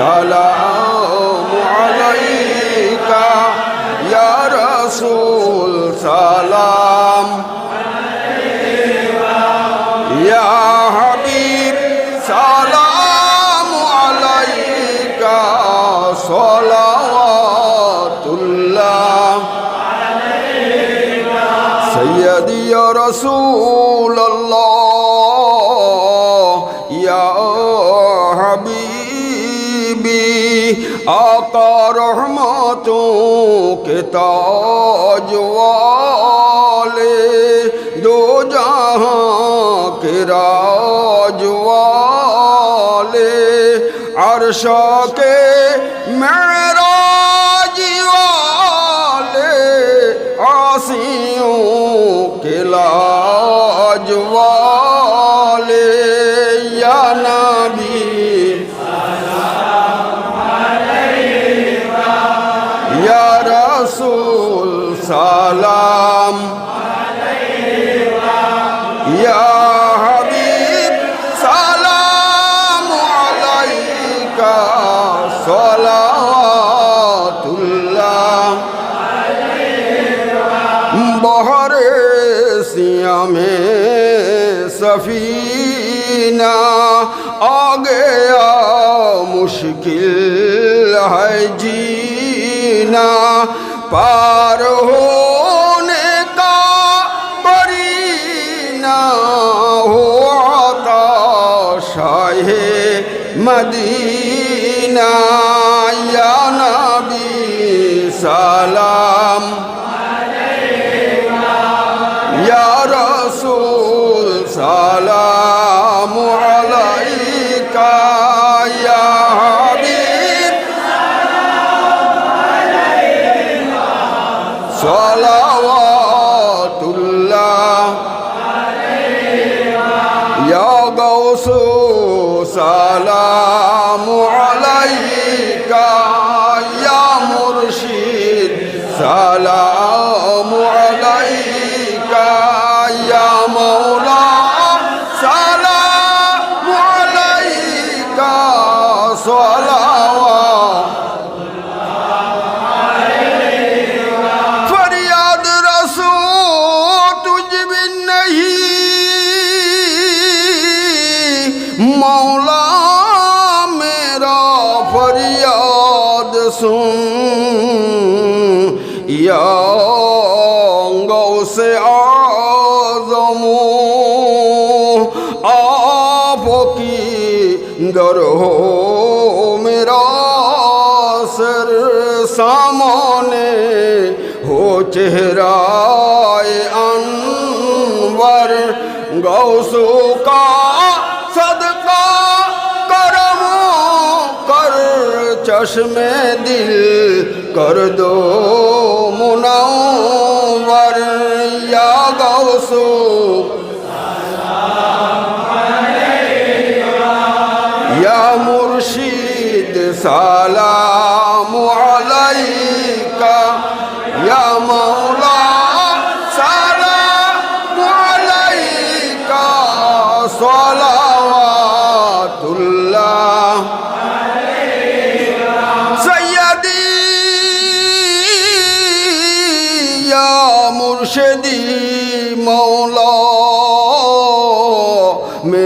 সালাম আলাইকা ইয়া রাসূল সালাম। ইয়া হাবিব সালাম আলাইকা সালাওয়াতুল্লাহ। আলাইকা সাইয়্যিদি ইয়া রাসূল آقا رحمتوں کے تاج والے، دو جہاں کے راج والے عرشا کے معراج والے آسیوں کے لاج والے، یا نبی आ मुश्किल है जीना पार होने का परीना हो आता शाहे मदीना या গৌসু সালামু আলাইকা। مولا میرا فریاد سن۔ یا گو سے آپ کی گر ہو میرا سر سامنے ہو۔ چہرہ انور گوسو کا صدقہ চশমে দিল কর দো মুনাওয়ার, ইয়া গাউসু ইয়া মুর্শিদ, সালাম আলাইকা। ইয়া মাওলা, সালাম আলাইকা। সালাম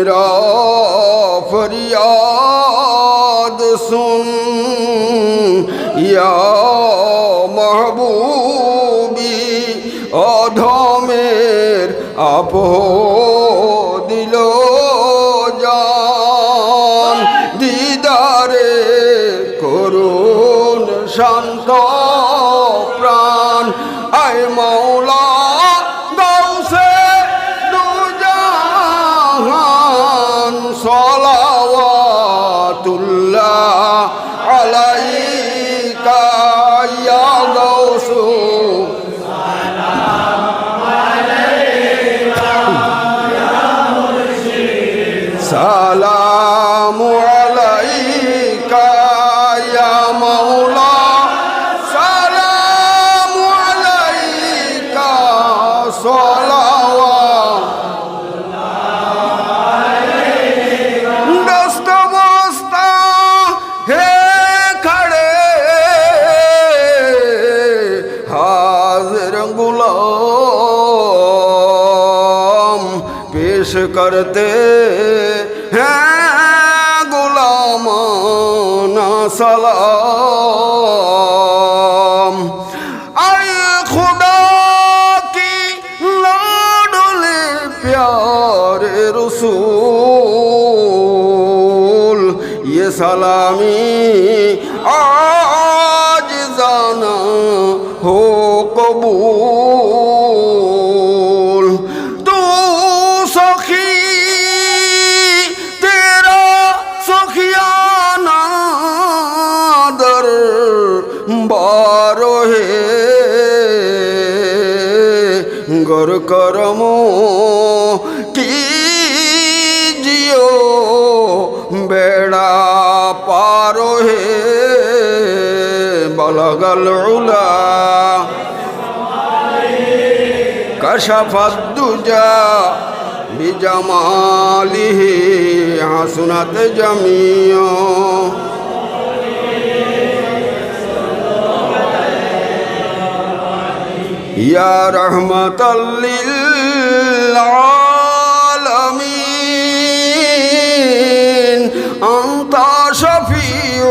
মেরা ফরিয়াদ সুন ইয়া মাহবুবি অধমের আপন শান্ত करते हैं गुलामाना सलाम आए खुदा की लाडले प्यारे रसूल ये सलामी आज মোর করম কি জিও বেড়া পারো হে বলগল উলা। কশফত দুজা বিজমালিহি হাসনাত জমিয়ো يا رحمة للعالمين أنت شفيع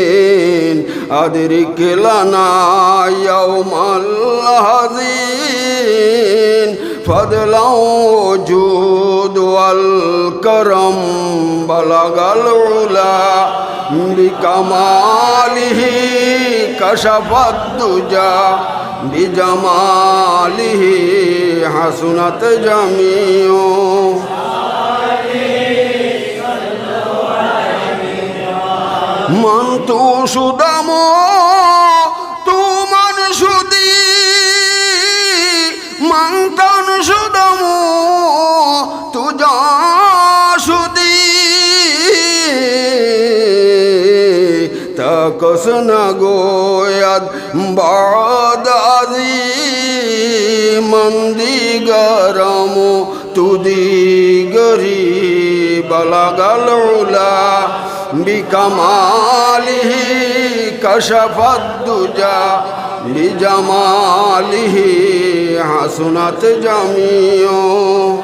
المجنبين أدرك لنا يوم الهزين فضلا وجود والكرم بلغ العلا بكماله كشف الدجى بجماله حسنت جميع من تشدمون حسن گوید بعد عظیمم دیگرم و تو دیگری بلغ العلا بکماله کشف الدجا بجماله حسنت جمیعو